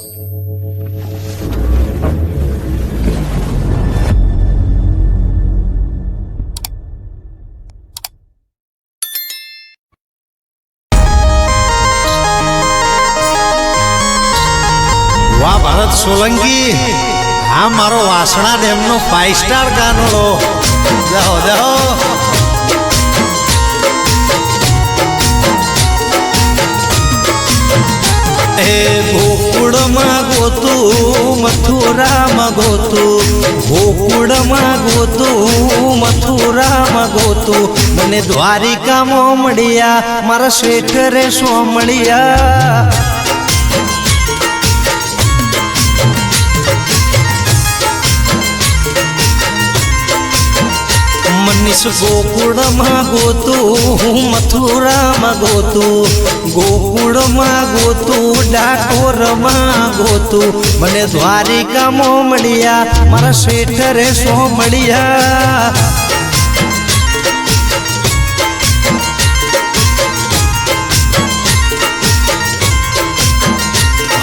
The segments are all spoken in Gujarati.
વાહ ભારત સોલંકી. આ મારો વાસણા ડેમનો ફાઈવ સ્ટાર ગાનોડો જાઓ જાઓ. એ ગોકુળમાં ગોતું મથુરામાં ગોતું. ગોકુળમાં ગોતું મથુરામાં ગોતું. મને દ્વારિકામાં મળ્યા મારા શેઠ રે મનીષ ગોકુળમાં ગોતું મથુરામાં ગોતું ગોકુળમાં ગોતું ડાકોરમાં ગોતું મને દ્વારિકામાં મળ્યા મારા શેઠરે સો મળ્યા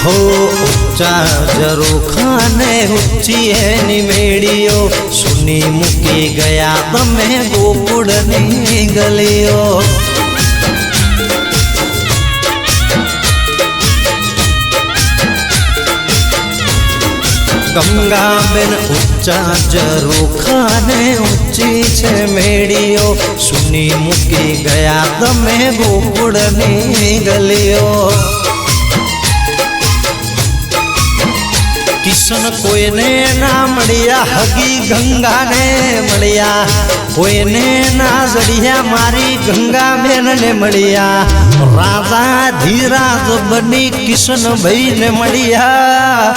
હો ઊંચા જરો ખાને ઉચ્ચી એની મેળીઓ. સુની મૂકી ગયા તમે ગોકુળની ગલીઓ. ગંગાબેન ઊંચા જરો ખાને ઊંચી છે મેળીઓ. સુની મૂકી ગયા તમે ગોકુળની ગલીઓ. કિશન કોઈને ના મળ્યા? હગી ગંગાને મળ્યા. કોઈને ના જડ્યા મારી ગંગા બેનને મળ્યા. રાધા ધીરાજ બની કિશન ભાઈને મળ્યા.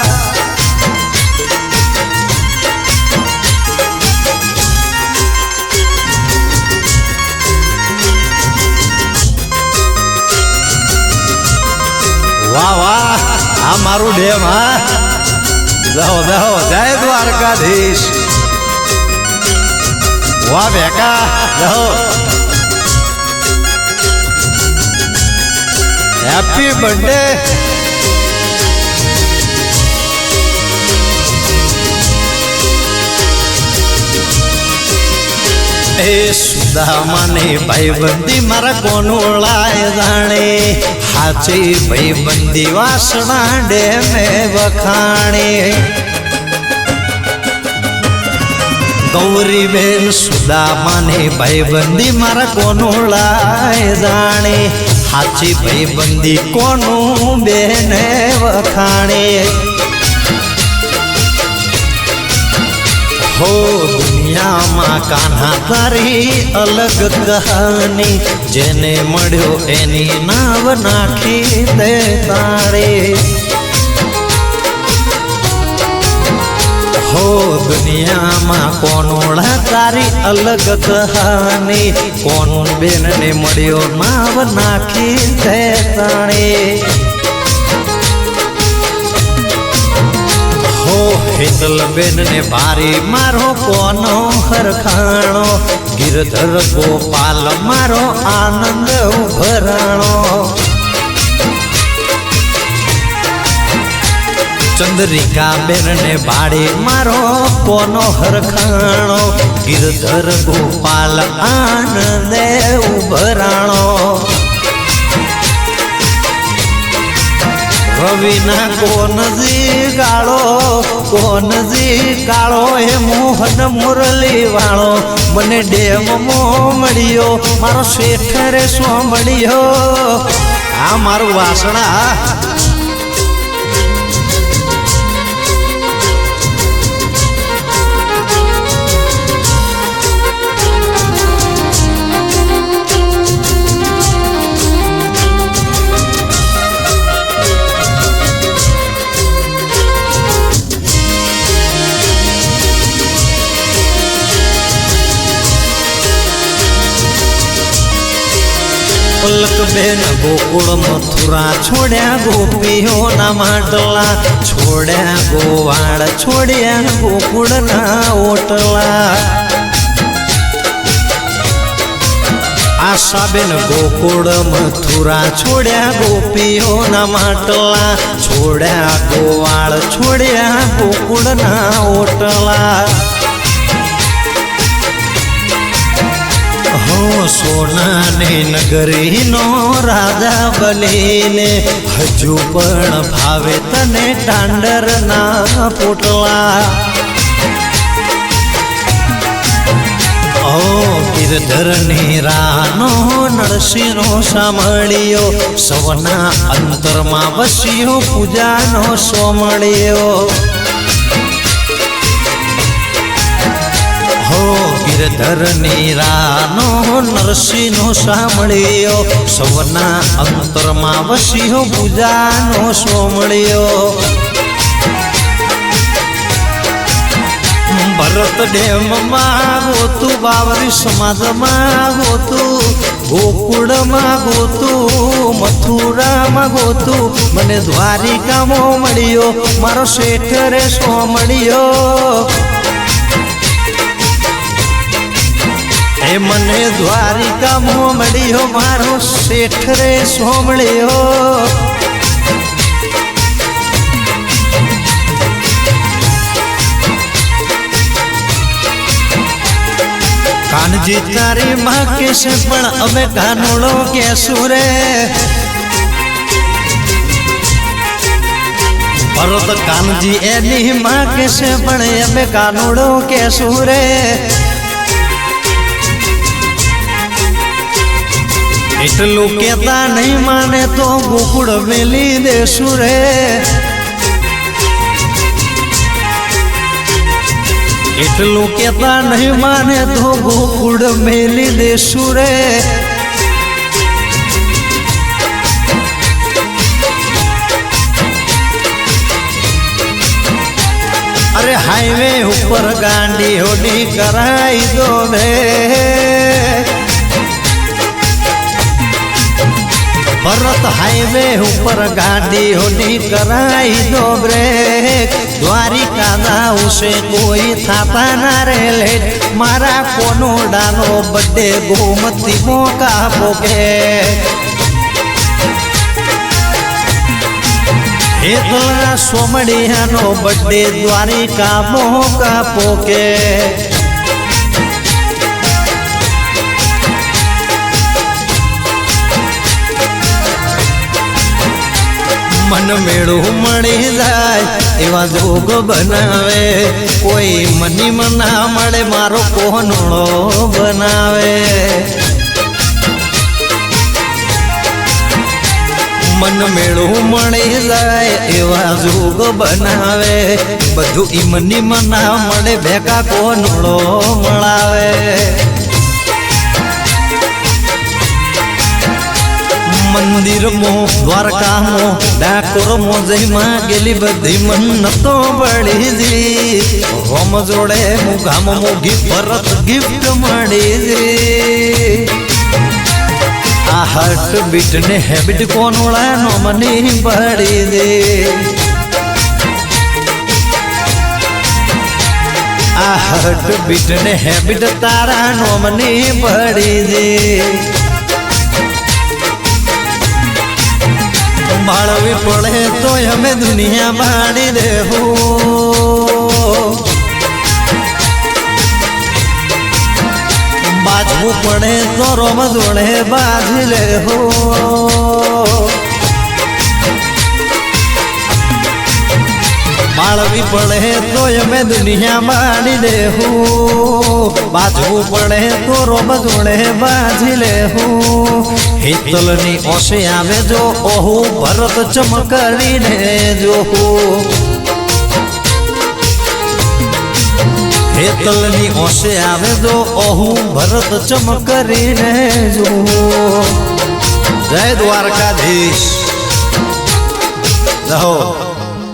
વાહ વાહ, આ મારું ડેમ, હા? જાઓ જાઓ જય દ્વારકાધીશ. વાહ બેકા જાઓ. હેપી બર્થડે એ સુદામાને ભાઈબંધી મારા કોનોળાએ જાણે હાચી ભાઈબંધી વાસણા ડેમે વખાણે ગૌરીબેન સુદામાને ભાઈબંધી મારા કોનોળાએ જાણે હાચી ભાઈબંધી કોનું બેને વખાણે હો દુનિયામાં કાના તારી અલગ કહાની. જેને મળ્યો એની નાવ નાખી દે તારે. હો દુનિયામાં કોનોળા તારી અલગ કહાની. કોનું બેનને મળ્યો નાવ નાખી દે તાણે હો હેતલ બેન ને ભારી મારો કોનો હરખાણો, ગિરધર ગોપાલ મારો આનંદ ઉભરાણો. ચંદ્રિકા બેન ને ભાડી મારો કોનો હરખાણો, ગિરધર ગોપાલ આનંદ ઉભરાણો. રવિના કોનજી ગાળો કોનજી કાળો એ મોહન મુરલી વાળો. મને ડેમમાં મળ્યો, મારો શેઠ રે સો મળ્યો આ મારું વાસણા બેન ગોકુળ મથુરા, છોડ્યા ગોપીઓના માટલા છોડ્યા ગોવાળ, છોડ્યા ગોકુળના ઓટલા. આશાબેન ગોકુળ મથુરા, છોડ્યા ગોપીઓના માટલા છોડ્યા ગોવાળ, છોડ્યા ગોકુળના ઓટલા. હો સોનાની નગરીનો રાજા બનીને હજુ પણ ભાવે તને ટાંડરના પોટલા. ગિરધરની રાનો નરસિંહનો સાંભળ્યો, સવના અંતરમાં વસ્યો પૂજાનો સોમળ્યો. ગિરધરની રાનો નરસિંહનો સાંભળ્યો સૌના અંતરમાં વસિંહ પૂજાનો સોમળ્યો ભરત ડેમમાં ગોતું બાવરી સમાજમાં ગોતું ગોકુળમાં ગોતું મથુરામાં ગોતું મને દ્વારિકામાં મળ્યો મારો શેઠરે સો મળ્યો એ મને દ્વારિકામાં મળ્યો મારો શેઠ રે સોમળ્યો. કાનજી તારી માં કેસે પણ અમે કાનુડો કેસું રે ભરત કાનજી એની માં કેસે પણ અમે કાનુડો કેસું રે એટલું કેતા નહીં માને તો ગોકુળ મેલી દેશું રે એટલું કેતા નહીં માને તો ગોકુળ મેલી દેશું રે અરે હાઈવે ઉપર ગાંડી હોડી કરાઈ દો રે હાઈવે ગાડીઓની કરાઈ દો બ્રેક. દ્વારિકા દાવશે કોઈ થાતા ના રે લેટ. મારા કોનોડાનો બડે ગોમતી મોકા પોકે. એકલા સોમડિયાનો બડે દ્વારિકા મોકા પોકે. મન મેળું મળી જાય એવા જોગ બનાવે. કોઈ મની મના મળે, મારો કોનોળો બનાવે. મન મેળું મળી જાય એવા જોગ બનાવે. બધું ઈમની મના મળે, ભેગા કોનોળો મળાવે. મંદિરમાં, દ્વારકામાં, ડાકોરમાં જઈમાં ગેલી બધી મન્નતો પડી જી હોમ જોડે મુગામ મોગી પરત ગિફ્ટ મળીજી. આ હાર્ટ બીટ ને હેબિટ કોનોળા નો મને પડી જી આ હાર્ટ બીટ ને હેબિટ તારા નો મને પડી બાળવી પડે તો અમે દુનિયા માણી દેવું બાજવું પડે તો રોમ જોડે બાજી લેવું. બાળવી પડે તો અમે દુનિયા બાળી દેવું બાજવું પડે તો રોબ જોડે બાજી લેહું. હિતલની ઓશે આવે જો ઓહુ, ભરત ચમકડીને જોહું હેતલની ઓશે આવે જો ઓહુ, ભરત ચમકરીને જો જય દ્વારકાધીશ. રહો